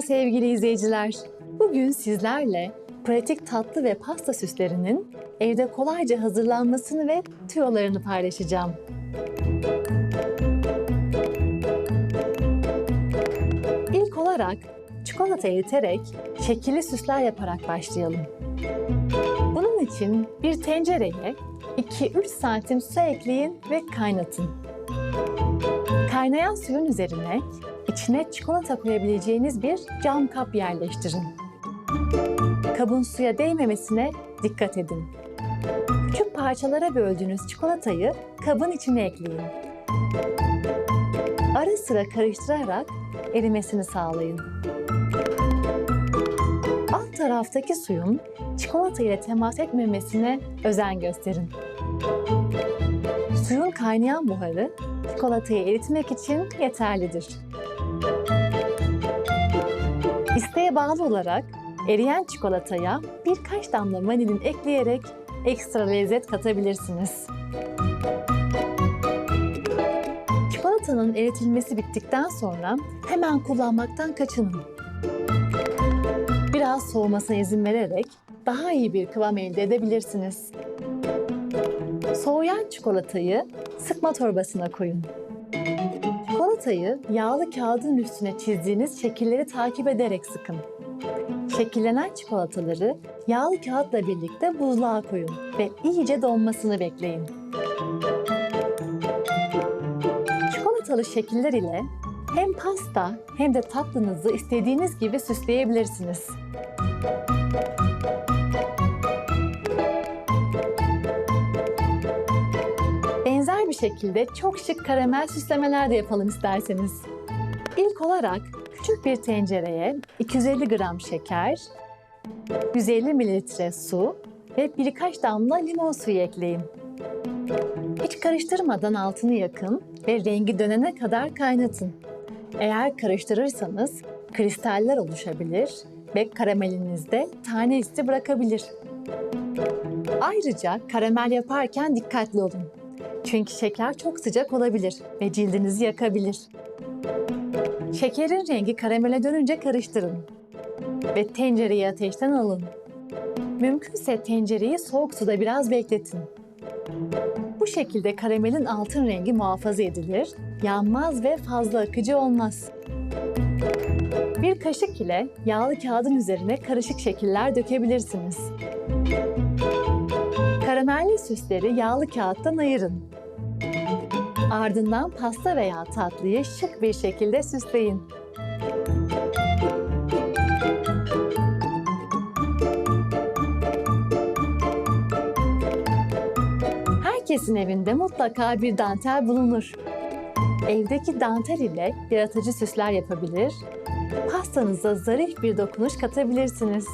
sevgili izleyiciler. Bugün sizlerle pratik tatlı ve pasta süslerinin evde kolayca hazırlanmasını ve tüyolarını paylaşacağım. İlk olarak çikolata eriterek şekilli süsler yaparak başlayalım. Bunun için bir tencereye 2-3 santim su ekleyin ve kaynatın. Kaynayan suyun üzerine içine çikolata koyabileceğiniz bir cam kap yerleştirin. Kabın suya değmemesine dikkat edin. Küçük parçalara böldüğünüz çikolatayı kabın içine ekleyin. Ara sıra karıştırarak erimesini sağlayın. Alt taraftaki suyun çikolata ile temas etmemesine özen gösterin. Suyun kaynayan buharı çikolatayı eritmek için yeterlidir. İsteğe bağlı olarak eriyen çikolataya birkaç damla vanilin ekleyerek ekstra lezzet katabilirsiniz. Çikolatanın eritilmesi bittikten sonra hemen kullanmaktan kaçının. Biraz soğumasına izin vererek daha iyi bir kıvam elde edebilirsiniz. Soğuyan çikolatayı sıkma torbasına koyun. Çikolatayı yağlı kağıdın üstüne çizdiğiniz şekilleri takip ederek sıkın. Şekillenen çikolataları yağlı kağıtla birlikte buzluğa koyun ve iyice donmasını bekleyin. Çikolatalı şekiller ile hem pasta hem de tatlınızı istediğiniz gibi süsleyebilirsiniz. Bir şekilde çok şık karamel süslemeler de yapalım isterseniz. İlk olarak küçük bir tencereye 250 gram şeker, 150 mililitre su ve birkaç damla limon suyu ekleyin. Hiç karıştırmadan altını yakın ve rengi dönene kadar kaynatın. Eğer karıştırırsanız kristaller oluşabilir ve karamelinizde tane izi bırakabilir. Ayrıca karamel yaparken dikkatli olun. Çünkü şeker çok sıcak olabilir ve cildinizi yakabilir. Şekerin rengi karamele dönünce karıştırın ve tencereyi ateşten alın. Mümkünse tencereyi soğuk suda biraz bekletin. Bu şekilde karamelin altın rengi muhafaza edilir, yanmaz ve fazla akıcı olmaz. Bir kaşık ile yağlı kağıdın üzerine karışık şekiller dökebilirsiniz. Karamelli süsleri yağlı kağıttan ayırın. Ardından pasta veya tatlıyı şık bir şekilde süsleyin. Herkesin evinde mutlaka bir dantel bulunur. Evdeki dantel ile yaratıcı süsler yapabilir, pastanıza zarif bir dokunuş katabilirsiniz.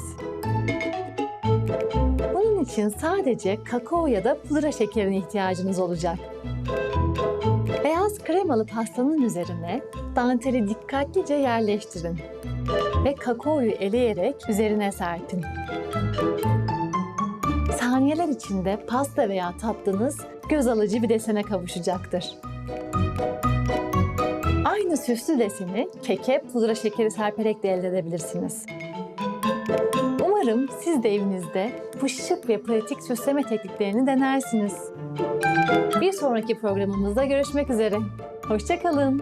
İçin sadece kakao ya da pudra şekerine ihtiyacınız olacak. Beyaz kremalı pastanın üzerine danteli dikkatlice yerleştirin ve kakaoyu eleyerek üzerine serpin. Saniyeler içinde pasta veya tatlınız göz alıcı bir desene kavuşacaktır. Aynı süslü deseni keke pudra şekeri serperek de elde edebilirsiniz. Umarım siz de evinizde bu şık ve pratik süsleme tekniklerini denersiniz. Bir sonraki programımızda görüşmek üzere. Hoşçakalın.